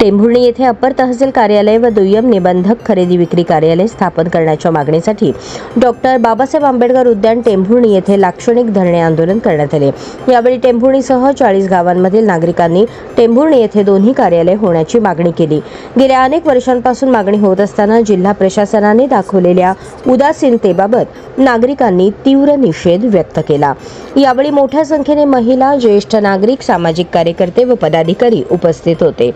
Tembhurni येथे अपर तहसील कार्यालय व दुय्यम निबंधक खरेदी विक्री कार्यालय स्थापन करण्याच्या मागणीसाठी डॉक्टर बाबासाहेब आंबेडकर उद्यान टेंभुर्णी येथे लाक्षणिक धरणे आंदोलन करण्यात आले. यावेळी टेंभुर्णीसह चाळीस गावांमधील नागरिकांनी टेंभुर्णी येथे दोन्ही कार्यालय होण्याची मागणी केली. गेल्या अनेक वर्षांपासून मागणी होत असताना जिल्हा प्रशासनाने दाखवलेल्या उदासीनतेबाबत नागरिकांनी तीव्र निषेध व्यक्त केला. यावेळी मोठ्या संख्येने महिला ज्येष्ठ नागरिक सामाजिक कार्यकर्ते व पदाधिकारी उपस्थित होते.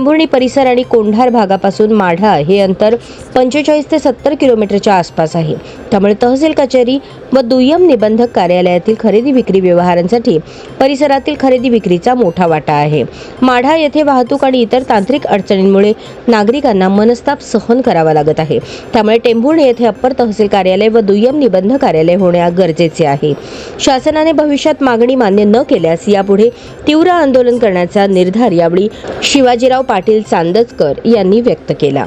टेंभुर्णी परिसर आणि कोंढार भागापासून माढा हे अंतर पंचेचाळीस ते सत्तर किलोमीटरच्या आसपास आहे. त्यामुळे तहसील कचेरी व दुय्यम निबंधक कार्यालयातील खरेदी विक्री व्यवहारांसाठी परिसरातील खरेदी विक्रीचा मोठा वाटा आहे. माढा येथे वाहतूक आणि इतर तांत्रिक अडचणींमुळे नागरिकांना मनस्ताप सहन करावा लागत आहे. त्यामुळे टेंभुर्णे येथे अप्पर तहसील कार्यालय व दुय्यम निबंध कार्यालय होणे गरजेचे आहे. शासनाने भविष्यात मागणी मान्य न केल्यास यापुढे तीव्र आंदोलन करण्याचा निर्धार यावेळी शिवाजीराव पाटील चांदजकर यांनी व्यक्त केला.